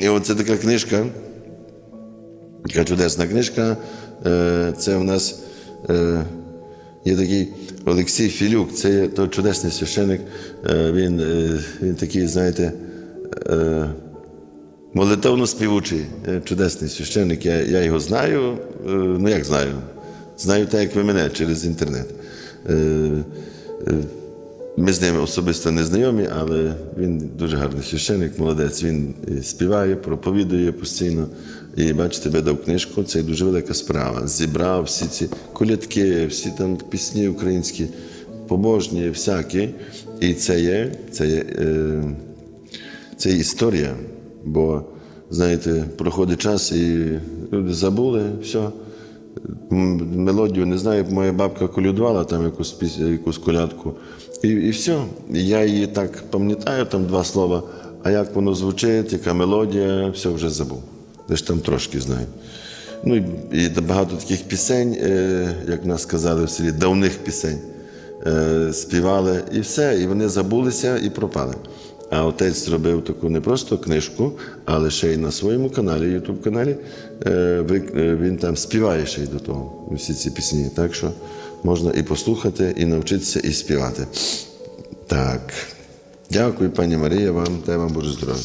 І оце така книжка, така чудесна книжка. Е, Це у нас е, є такий Олексій Філюк, це той чудесний священик. Е, Він, він такий, знаєте, молитовно співучий, чудесний священник. Я, я його знаю. Ну як знаю? Знаю так, як ви мене через інтернет. Ми з ним особисто не знайомі, але він дуже гарний священник, молодець. Він співає, проповідує постійно. І бачите, видав книжку. Це дуже велика справа. Зібрав всі ці колядки, всі там пісні українські, побожні, всякі. І це є, це є, е, це є історія. Бо, знаєте, проходить час і люди забули все. Мелодію не знаю, моя бабка колядувала там якусь, якусь колядку. І, і все. Я її так пам'ятаю, там два слова. А як воно звучить, яка мелодія, все вже забув. Лише там трошки знаю. Ну і, багато таких пісень, е, як нас сказали в селі, давних пісень. Е, співали і все, і вони забулися і пропали. А отець зробив таку не просто книжку, але ще й на своєму каналі, Ютуб каналі, е, е, він там співає ще й до того всі ці пісні. Так що можна і послухати, і навчитися, і співати. Так. Дякую, пані Марія, вам, дай вам Боже здоров'я.